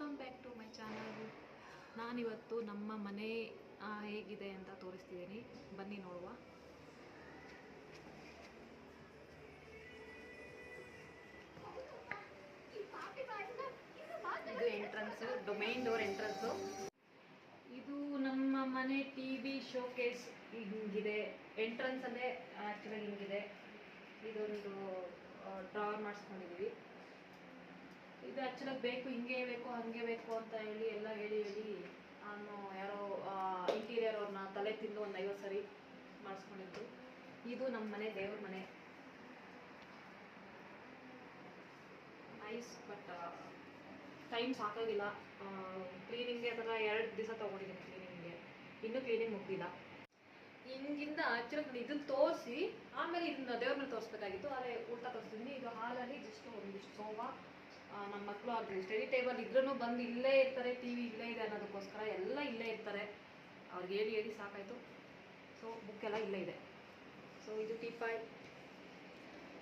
Welcome back to my channel ನಾನಿವತ್ತು ನಮ್ಮ ಮನೆ ಹೇಗಿದೆ ಅಂತ ತೋರಿಸ್ತಿದ್ದೀನಿ ಬನ್ನಿ ನೋಡುವ. ಇದು ಎಂಟ್ರೆನ್ಸ್ ಡೊಮೈನ್ ಡೋರ್ ಎಂಟ್ರೆನ್ಸ್ ಇದು ನಮ್ಮ ಮನೆ ಟಿ ವಿ ಶೋಕೇಸ್ ಹಿಂಗಿದೆ. ಎಂಟ್ರೆನ್ಸ್ ಅಲ್ಲೇ ಆ್ಯಕ್ಚುಲಾಗಿ ಹಿಂಗಿದೆ. ಇದೊಂದು ಡ್ರಾ ಮಾಡಿಸ್ಕೊಂಡಿದ್ದೀವಿ ಇದು ಆ್ಯಕ್ಚುಲಾಗಿ ಬೇಕು, ಹಿಂಗೆ ಬೇಕು, ಹಾಗೆ ಬೇಕು ಅಂತ ಹೇಳಿ ಎಲ್ಲ ಹೇಳಿ ಹೇಳಿ ನಾನು ಯಾರೋ ಇಂಟೀರಿಯರ್ ಅವ್ರನ್ನ ತಲೆ ತಿಂದು ಒಂದು ಐವತ್ತು ಸರಿ ಮಾಡಿಸ್ಕೊಂಡಿದ್ದು. ಇದು ನಮ್ಮ ಮನೆ, ದೇವ್ರ ಮನೆ. ನೈಸ್ ಬಟ್ ಟೈಮ್ ಸಾಕಾಗಿಲ್ಲ. ಕ್ಲೀನಿಂಗ್ಗೆ ಅದರ ಎರಡು ದಿವಸ ತೊಗೊಂಡಿದ್ದೀನಿ ಕ್ಲೀನಿಂಗ್ಗೆ ಇನ್ನೂ ಕ್ಲೀನಿಂಗ್ ಮುಗ್ದಿಲ್ಲ. ಹಿಂಗಿಂದ ಆ್ಯಕ್ಚುಲಿ ಇದನ್ನ ತೋರಿಸಿ, ಆಮೇಲೆ ಇದನ್ನ ದೇವ್ರ ಮೇಲೆ ತೋರಿಸ್ಬೇಕಾಗಿತ್ತು. ಆದರೆ ಉಲ್ಟಾ ತೋರಿಸ್ತೀನಿ ಇದು ಹಾಲಲ್ಲಿ ಜಸ್ಟ್ ಒಂದಿಷ್ಟು ಸೋಫಾ ನಮ್ಮ ಮಕ್ಕಳು ಅದು ಸ್ಟಡಿ ಟೇಬಲ್ ಇದ್ರೂ ಬಂದು ಇಲ್ಲೇ ಇರ್ತಾರೆ ಟಿ ವಿ ಇಲ್ಲೇ ಇದೆ ಅನ್ನೋದಕ್ಕೋಸ್ಕರ ಎಲ್ಲ ಇಲ್ಲೇ ಇರ್ತಾರೆ. ಅವ್ರಿಗೆ ಹೇಳಿ ಹೇಳಿ ಸಾಕಾಯಿತು. ಸೊ ಬುಕ್ ಎಲ್ಲ ಇಲ್ಲೇ ಇದೆ. ಸೊ ಇದು ಟೀಪಾಯ್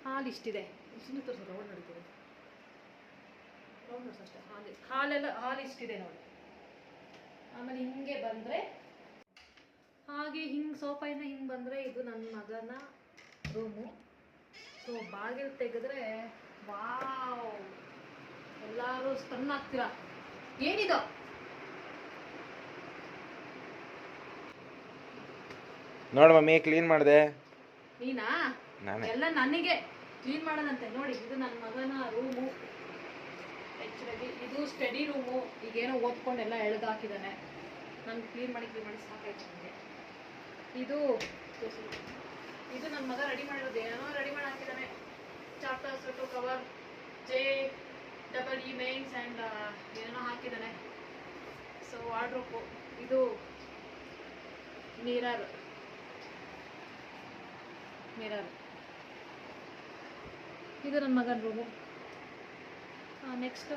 ಹಾಲು ಇಷ್ಟಿದೆ ಸುಮ್ಮನೆ ತೋರಿಸು ರೌಂಡ್ ನಡೀತದೆ. ರೌಂಡ್ ನೋಡ್ಸು ಅಷ್ಟೇ. ಹಾಲು ಹಾಲೆಲ್ಲ ಹಾಲು ಇಷ್ಟಿದೆ ನೋಡಿ. ಆಮೇಲೆ ಹಿಂಗೆ ಬಂದರೆ ಹಾಗೆ ಹಿಂಗೆ ಸೋಫಾಯಿಂದ ಹಿಂಗೆ ಬಂದರೆ ಇದು ನನ್ನ ಮಗನ ರೂಮು ಸೊ ಬಾಗಿಲು ತೆಗೆದ್ರೆ ವಾವ್! ಎಲ್ಲರೂ ಸ್ಟನ್ ಆಗ್ತೀರಾ ಏನಿದು? ನೋಡು ಮಮ್ಮಿ ಕ್ಲೀನ್ ಮಾಡಿದೆ. ನೀನಾ? ನಾನೇ. ಎಲ್ಲ ನನಗೆ. ಕ್ಲೀನ್ ಮಾಡೋದಂತೆ ನೋಡಿ ಇದು ನನ್ನ ಮಗನ ರೂಮು. ಆ್ಯಕ್ಚುಲಾಗಿ ಇದು ಸ್ಟಡಿ ರೂಮು. ಈಗೇನೋ ಓದ್ಕೊಂಡೆಲ್ಲ ಎಳೆದು ಹಾಕಿದ್ದಾನೆ ನಾನು ಕ್ಲೀನ್ ಮಾಡಿ ಕ್ಲೀನ್ ಮಾಡಿ ಸಾಕಾಯ್ತು ನನಗೆ ಇದು ಇದು ನನ್ನ ಮಗ ರೆಡಿ ಮಾಡಿರೋದು. ಏನೋ ರೆಡಿ ಮಾಡಿ ಹಾಕಿದ್ದಾನೆ chapter set cover J double E mains and ಏನೇನೋ ಹಾಕಿದ್ದಾನೆ. ಸೊ ವಾರ್ಡ್ರೋಪು ಇದು ಮಿರರ್. ಮಿರರ್. ಇದು ನನ್ನ ಮಗನ ರೂಮು ನೆಕ್ಸ್ಟ್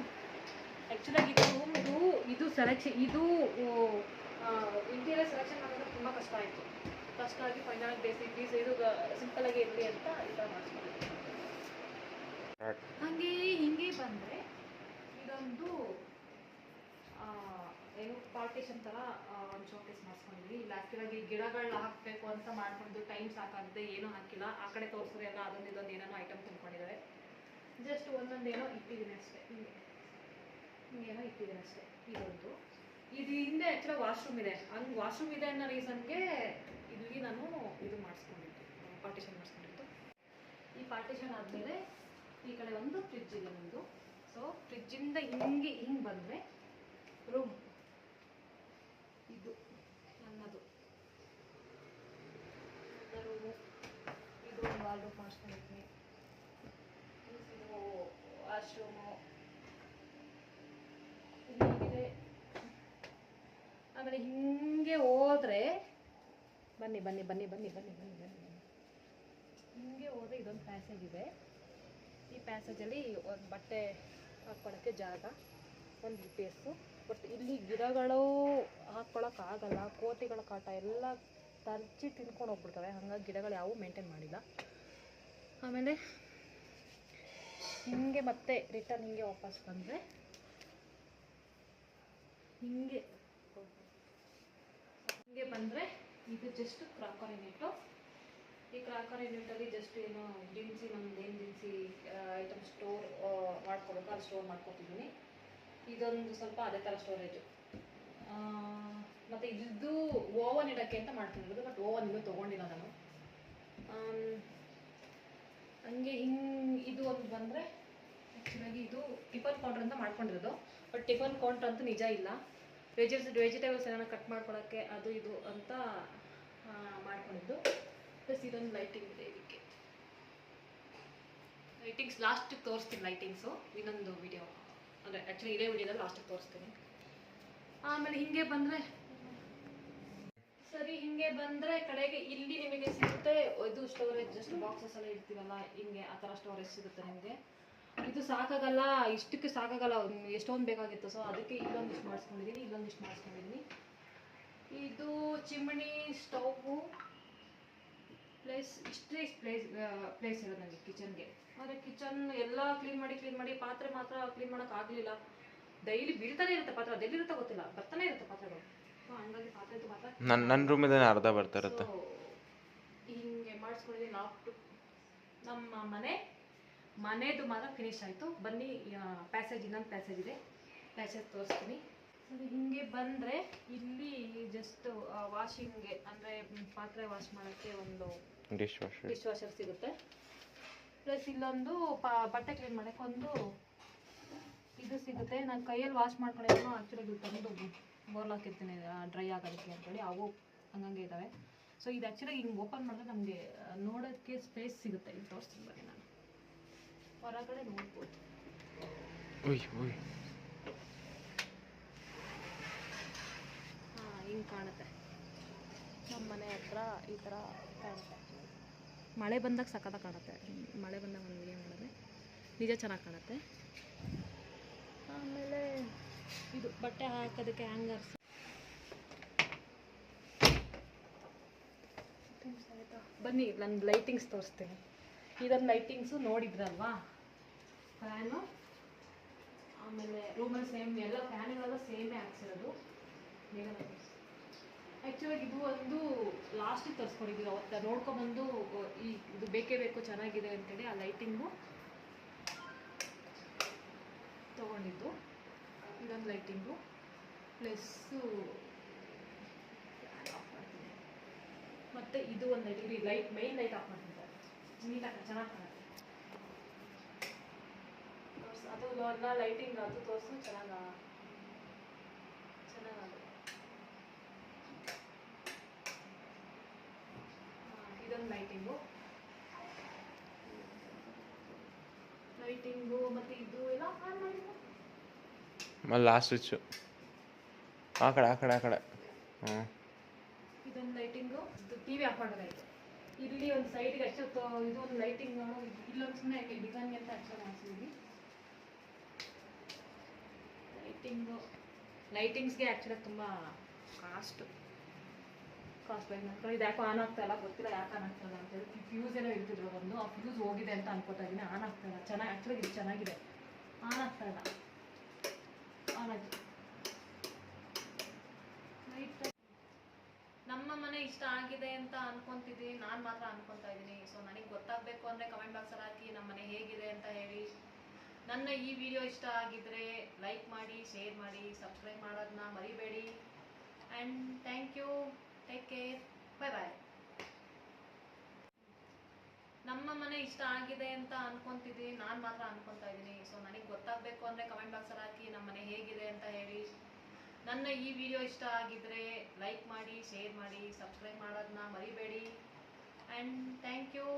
ಆ್ಯಕ್ಚುಲಾಗಿ ಇದು ರೂಮ್ ಇದು ಇದು ಸೆಲೆಕ್ಷನ್ ಇದು ಇಂಟೀರಿಯರ್ ಸೆಲೆಕ್ಷನ್ ಮಾಡೋದು ತುಂಬ ಕಷ್ಟ ಆಯಿತು. ಕಷ್ಟ ಆಗಿ ಫೈನಲ್ ಬೇಸಿಕ್ ಪೀಸ್ ಇದು ಸಿಂಪಲಾಗಿ ಇರಲಿ ಅಂತ ಈ ಥರ ಮಾಡಿಸ್ಕೊಂಡಿದ್ದೆ ಹಾಗೆ ಹಿಂಗೆ ಬಂದರೆ ಇದೊಂದು ಏನು ಪಾರ್ಟಿಷನ್ ಥರ ಒಂದು ಶೋಕೇಸ್ ಮಾಡಿಸ್ಕೊಂಡಿದ್ವಿ. ಇಲ್ಲ ಆ್ಯಕ್ಚುಲಾಗಿ ಗಿಡಗಳನ್ನ ಹಾಕಬೇಕು ಅಂತ ಮಾಡ್ಕೊಂಡು ಟೈಮ್ ಸಾಕಾಗುತ್ತೆ ಏನೂ ಹಾಕಿಲ್ಲ. ಆ ಕಡೆ ತೋರಿಸಿದ್ರೆ ಎಲ್ಲ ಅದೊಂದು ಇದೊಂದು ಏನೇನೋ ಐಟಮ್ ತಿನ್ಕೊಂಡಿದ್ದಾರೆ ಜಸ್ಟ್ ಒಂದೊಂದೇನೋ ಇಟ್ಟಿದ್ದೀನಿ ಅಷ್ಟೇ. ಹಿಂಗೆ ಹಿಂಗೇನೋ ಇಟ್ಟಿದ್ದೀನಿ ಅಷ್ಟೇ ಇದೊಂದು. ಇದು ಹಿಂದೆ ಆ್ಯಕ್ಚುಲಾಗಿ ವಾಶ್ರೂಮ್ ಇದೆ. ಹಂಗೆ ವಾಶ್ರೂಮ್ ಇದೆ ಅನ್ನೋ ರೀಸನ್ಗೆ ಇಲ್ಲಿ ನಾನು ಇದು ಮಾಡಿಸ್ಕೊಂಡಿದ್ದು, ಪಾರ್ಟಿಷನ್ ಮಾಡಿಸ್ಕೊಂಡಿದ್ದು. ಈ ಪಾರ್ಟಿಷನ್ ಆದಮೇಲೆ ಈ ಕಡೆ ಒಂದು ಫ್ರಿಜ್ ಇದೆ ಒಂದು ಸೊ ಫ್ರಿಜ್ಜಿಂದ ಹಿಂಗೆ ಹಿಂಗೆ ಬಂದರೆ ರೂಮ್ ಇದು ನನ್ನದು. ನನ್ನ ರೂಮು ಇದು ಒಂದು ವಾಲ್ರೂಮ್ ಮಾಡಿಸ್ಕೊಂಡಿದ್ದೀನಿ ಇದು ವಾಶ್ರೂಮು ಹೀಗಿದೆ. ಆಮೇಲೆ ಹಿಂಗೆ ಹೋದ್ರೆ, ಬನ್ನಿ ಬನ್ನಿ ಬನ್ನಿ ಬನ್ನಿ ಬನ್ನಿ ಬನ್ನಿ ಬನ್ನಿ ಹಿಂಗೆ ಹೋದ್ರೆ ಇದೊಂದು ಪ್ಯಾಸೇಜ್ ಇದೆ. ಈ ಪ್ಯಾಸೇಜಲ್ಲಿ ಒಂದು ಬಟ್ಟೆ ಹಾಕ್ಕೊಳ್ಳೋಕ್ಕೆ ಜಾಗ, ಒಂದು ಪೇಸು ಬಟ್ ಇಲ್ಲಿ ಗಿಡಗಳು ಹಾಕ್ಕೊಳಕ್ಕಾಗಲ್ಲ ಕೋತಿಗಳ ಕಾಟ ಎಲ್ಲ ತರ್ಚಿ ತಿನ್ಕೊಂಡು ಹೋಗ್ಬಿಡ್ತವೆ. ಹಾಗಾಗಿ ಗಿಡಗಳು ಯಾವೂ ಮೇಂಟೈನ್ ಮಾಡಿಲ್ಲ. ಆಮೇಲೆ ಹಿಂಗೆ ಮತ್ತೆ ರಿಟರ್ನ್ ಹಿಂಗೆ ವಾಪಸ್ ಬಂದರೆ ಹಿಂಗೆ ಹಿಂಗೆ ಬಂದರೆ ಇದು ಜಸ್ಟ್ ಕ್ರಾಕರಿ ನೆಟ್ಟು ಈ ಕ್ರಾಕರ್ ಯೂನಿಟಲ್ಲಿ ಜಸ್ಟ್ ಏನು ದಿನಸಿ ನಮ್ದು ಏನು ದಿನಸಿ ಐಟಮ್ ಸ್ಟೋರ್ ಮಾಡ್ಕೋಬೇಕು, ಅಲ್ಲಿ ಸ್ಟೋರ್ ಮಾಡ್ಕೊತಿದ್ದೀನಿ ಇದೊಂದು ಸ್ವಲ್ಪ ಅದೇ ಥರ ಸ್ಟೋರೇಜು ಮತ್ತು ಇದು ಓವನ್ ಇಡೋಕ್ಕೆ ಅಂತ ಮಾಡ್ಕೊಂಡಿರೋದು ಬಟ್ ಓವನ್ ಇನ್ನೂ ತೊಗೊಂಡಿಲ್ಲ ನಾನು. ಹಂಗೆ ಹಿಂಗೆ ಇದು ಒಂದು ಬಂದರೆ ಆ್ಯಕ್ಚುಲಾಗಿ ಇದು ಟಿಫನ್ ಕೌಂಟ್ರ್ ಅಂತ ಮಾಡ್ಕೊಂಡಿರೋದು. ಬಟ್ ಟಿಫನ್ ಕೌಂಟ್ರ್ ಅಂತೂ ನಿಜ ಇಲ್ಲ. ವೆಜಿಟೇಬಲ್ಸ್ ಏನಾರ ಕಟ್ ಮಾಡ್ಕೊಳ್ಳೋಕ್ಕೆ ಅದು ಇದು ಅಂತ ಇದೊಂದು ಲೈಟಿಂಗ್ ಇದೆ ಇದಕ್ಕೆ. ಲೈಟಿಂಗ್ಸ್ ಲಾಸ್ಟಿಗೆ ತೋರಿಸ್ತೀನಿ ಲೈಟಿಂಗ್ಸು ಇನ್ನೊಂದು ವಿಡಿಯೋ ಅಂದರೆ ಆ್ಯಕ್ಚುಲಿ ಇದೇ ವಿಡಿಯೋದಲ್ಲಿ ಲಾಸ್ಟಿಗೆ ತೋರಿಸ್ತೀನಿ. ಆಮೇಲೆ ಹಿಂಗೆ ಬಂದರೆ, ಸರಿ, ಹಿಂಗೆ ಬಂದರೆ ಕಡೆಗೆ ಇಲ್ಲಿ ನಿಮಗೆ ಸಿಗುತ್ತೆ. ಇದು ಸ್ಟೋರೇಜ್ ಜಸ್ಟ್ ಬಾಕ್ಸಸ್ ಎಲ್ಲ ಇಡ್ತೀವಲ್ಲ, ಹಿಂಗೆ ಆ ಥರ ಸ್ಟೋರೇಜ್ ಸಿಗುತ್ತೆ ನಿಮಗೆ. ಇದು ಸಾಕಾಗಲ್ಲ, ಇಷ್ಟಕ್ಕೆ ಸಾಕಾಗಲ್ಲ ಎಷ್ಟೊಂದು ಬೇಕಾಗಿತ್ತು. ಸೊ ಅದಕ್ಕೆ ಇಲ್ಲೊಂದಿಷ್ಟು ಮಾಡಿಸ್ಕೊಂಡಿದ್ದೀನಿ ಇಲ್ಲೊಂದಿಷ್ಟು ಮಾಡಿಸ್ಕೊಂಡಿದ್ದೀನಿ ಇದು ಚಿಮಣಿ ಸ್ಟೌವು. ಪ್ಲೇಸ್ ಇಷ್ಟೇ ಪ್ಲೇಸ್ ಪ್ಲೇಸ್ ಇರೋದು ನನಗೆ ಕಿಚನ್ಗೆ ಆದರೆ ಕಿಚನ್ ಎಲ್ಲ ಕ್ಲೀನ್ ಮಾಡಿ ಕ್ಲೀನ್ ಮಾಡಿ ಪಾತ್ರೆ ಮಾತ್ರ ಕ್ಲೀನ್ ಆಗಲಿಲ್ಲ. ಡೈಲಿ ಬೀಳ್ತಾನೆ ಇರುತ್ತೆ ಪಾತ್ರೆ ಅದೆಲ್ಲಿರುತ್ತೆ ಗೊತ್ತಿಲ್ಲ ಬರ್ತಾನೆ ಇರುತ್ತೆ ಪಾತ್ರೆಗಳು. ಸೊ ಹಂಗಾಗಿ ಪಾತ್ರೆ ಮಾತ್ರ. ನನ್ನ ನನ್ನ ರೂಮಿಂದ ಅರ್ಧ ಬರ್ತಾ ಇರುತ್ತೆ. ಹಿಂಗೆ ಮಾಡಿಸ್ಕೊಂಡಿದ್ದೀನಿ ಲಾಫ್ಟ್ ನಮ್ಮ ಮನೆ ಮನೆದು ಮಾತ್ರ ಫಿನಿಶ್ ಆಯಿತು. ಬನ್ನಿ ಪ್ಯಾಸೇಜ್ ಇನ್ನೊಂದು ಪ್ಯಾಸೇಜ್ ಇದೆ. ಪ್ಯಾಸೇಜ್ ತೋರಿಸ್ತೀನಿ. ಸರಿ ಹಿಂಗೆ ಬಂದರೆ ಇಲ್ಲಿ ಜಸ್ಟ್ ವಾಷಿಂಗ್ಗೆ ಅಂದರೆ ಪಾತ್ರೆ ವಾಶ್ ಮಾಡೋಕ್ಕೆ ಒಂದು ಡಿಶ್ ವಾಶರ್ ಡಿಶ್ ವಾಷರ್ ಸಿಗುತ್ತೆ. ಪ್ಲಸ್ ಇಲ್ಲೊಂದು ಬಟ್ಟೆ ಕ್ಲೀನ್ ಮಾಡೋಕ್ಕೆ ಒಂದು ಇದು ಸಿಗುತ್ತೆ. ನಾನು ಕೈಯಲ್ಲಿ ವಾಶ್ ಮಾಡ್ಕೊಂಡಿದ್ದನ್ನು ಆ್ಯಕ್ಚುಲಿ ಇದು ತಂದು ಬೋರ್ಲ್ ಹಾಕಿರ್ತೀನಿ ಡ್ರೈ ಆಗೋದಕ್ಕೆ ಅಂತೇಳಿ. ಅವು ಹಂಗಂಗೆ ಇದ್ದಾವೆ ಸೊ ಇದು ಆ್ಯಕ್ಚುಲಿ ಹಿಂಗೆ ಓಪನ್ ಮಾಡಿದ್ರೆ ನಮಗೆ ನೋಡೋಕ್ಕೆ ಸ್ಪೇಸ್ ಸಿಗುತ್ತೆ. ಈ ತೋರಿಸ್ತೀನಿ ಬನ್ನಿ ನಾನು. ಹೊರಗಡೆ ನೋಡ್ಬೋದು. ಹಾಂ ಹಿಂಗೆ ಕಾಣುತ್ತೆ. ನಮ್ಮ ಮನೆ ಹತ್ರ ಈ ಥರ ಕಾಣುತ್ತೆ. ಮಳೆ ಬಂದಾಗ ಸಖತ್ತಾಗಿ ಕಾಣುತ್ತೆ. ಮಳೆ ಬಂದಾಗ ಒಂದು ವಿಡಿಯೋ ಮಾಡಿದ್ರೆ ನಿಜ ಚೆನ್ನಾಗಿ ಕಾಣುತ್ತೆ. ಆಮೇಲೆ ಇದು ಬಟ್ಟೆ ಹಾಕೋದಕ್ಕೆ ಹ್ಯಾಂಗರ್ಸ್ ಬನ್ನಿ, ನಾನು ಲೈಟಿಂಗ್ಸ್ ತೋರಿಸ್ತೀನಿ. ಇದೊಂದು ಲೈಟಿಂಗ್ಸು ನೋಡಿದ್ರಲ್ವಾ? ಫ್ಯಾನು ಆಮೇಲೆ ರೂಮಲ್ಲಿ ಸೇಮ್ ಎಲ್ಲ ಫ್ಯಾನ್ಗಳೆಲ್ಲ ಸೇಮೇ ಹಾಕ್ಸಿರೋದು. ಆ್ಯಕ್ಚುಲಾಗಿ ಇದು ಒಂದು ಲಾಸ್ಟಿಗೆ ತರಿಸ್ಕೊಂಡಿದ್ದೀವಿ. ಅವತ್ತು ನೋಡ್ಕೊಬಂದು ಈ ಇದು ಬೇಕೇ ಬೇಕು, ಚೆನ್ನಾಗಿದೆ ಅಂತೇಳಿ ಆ ಲೈಟಿಂಗು ತೊಗೊಂಡಿದ್ದು. ಇದೊಂದು ಲೈಟಿಂಗು ಪ್ಲಸ್ಸು ಮತ್ತು ಇದು ಒಂದು lighting light main light off ಮಾಡ್ತಿದ್ದಾರೆ. ನೀಟಾಗಿ ಚೆನ್ನಾಗಿ ಕಾಣುತ್ತೆ. ಅದು ಲೈಟಿಂಗ್ ಅದು ತೋರಿಸು, ಚೆನ್ನಾಗ ಚೆನ್ನಾಗಾಗುತ್ತೆ ಇದೊಂದು ಲೈಟಿಂಗು ಲೈಟಿಂಗು ಮತ್ತು ಇದು ಎಲ್ಲ ಆನ್ ಆಮೇಲೆ ಲಾಸ್ಟ್ ಸ್ವಿಚ್ಚು ಆ ಕಡೆ ಆ ಕಡೆ ಆ ಕಡೆ. ಹ್ಞೂ ಇದೊಂದು ಲೈಟಿಂಗು ಇದು ಟಿ ವಿ ಆಫ್ ಮಾಡೋದಾಯ್ತು ಇಲ್ಲಿ ಒಂದು ಸೈಡ್ಗೆ ಅಷ್ಟೇ ಇದೊಂದು ಲೈಟಿಂಗ್ ಇಲ್ಲೊಂದು ಸುಮ್ಮನೆ ಡಿಸೈನ್ಗೆ ಅಂತ ಅಷ್ಟೇ ಮಾಡಿಸಿದ್ವಿ. ಲೈಟಿಂಗು ಲೈಟಿಂಗ್ಸ್ಗೆ ಆ್ಯಕ್ಚುಲಿ ತುಂಬ ಕಾಸ್ಟು ಕಾಸ್ಟ್ ಬೈಕ್ ಮಾಡ್ಕೊಂಡು ಇದು ಯಾಕೋ ಆನ್ ಆಗ್ತಾ ಇಲ್ಲ, ಗೊತ್ತಿಲ್ಲ ಯಾಕೆ ಆನ್ ಆಗ್ತಾ ಇಲ್ಲ ಅಂತೇಳಿ ಫ್ಯೂಸ್ ಏನೋ ಇರ್ತಿದ್ರು ಒಂದು. ಆ ಫ್ಯೂಸ್ ಹೋಗಿದೆ ಅಂತ ಅನ್ಕೋತಾ ಇದ್ದೀನಿ ಆನ್ ಆಗ್ತಾ ಇಲ್ಲ. ಚೆನ್ನಾಗಿ ಆ್ಯಕ್ಚುಲಿ ಇದು ಚೆನ್ನಾಗಿದೆ. ಆನ್ ಆಗ್ತಾ ಇಲ್ಲ. ಆನ್ ನಮ್ಮ ಮನೆ ಇಷ್ಟ ಆಗಿದೆ ಅಂತ ಅನ್ಕೊಂತಿದ್ದೀನಿ ನಾನು ಮಾತ್ರ ಅನ್ಕೊತಾ ಇದ್ದೀನಿ ಸೊ ನನಗೆ ಗೊತ್ತಾಗಬೇಕು ಅಂದರೆ ಕಮೆಂಟ್ ಬಾಕ್ಸಲ್ಲಿ ಹಾಕಿ ನಮ್ಮ ಮನೆ ಹೇಗಿದೆ ಅಂತ ಹೇಳಿ. ನನ್ನ ಈ ವಿಡಿಯೋ ಇಷ್ಟ ಆಗಿದ್ರೆ ಲೈಕ್ ಮಾಡಿ ಶೇರ್ ಮಾಡಿ ಸಬ್ಸ್ಕ್ರೈಬ್ ಮಾಡೋದನ್ನ ಮರಿಬೇಡಿ. And thank you take care bye bye ನಮ್ಮ ಮನೆ ಇಷ್ಟ ಆಗಿದೆ ಅಂತ ಅನ್ಕೊಂತಿದ್ದೀನಿ ನಾನು ಮಾತ್ರ ಅನ್ಕೊತಾ ಇದ್ದೀನಿ. ಸೊ ನನಗೆ ಗೊತ್ತಾಗಬೇಕು ಅಂದರೆ ಕಮೆಂಟ್ ಬಾಕ್ಸಲ್ಲಿ ಹಾಕಿ ನಮ್ಮ ಮನೆ ಹೇಗಿದೆ ಅಂತ ಹೇಳಿ. ನನ್ನ ಈ ವಿಡಿಯೋ ಇಷ್ಟ ಆಗಿದ್ರೆ ಲೈಕ್ ಮಾಡಿ ಶೇರ್ ಮಾಡಿ ಸಬ್ಸ್ಕ್ರೈಬ್ ಮಾಡೋದನ್ನ ಮರಿಬೇಡಿ. And thank you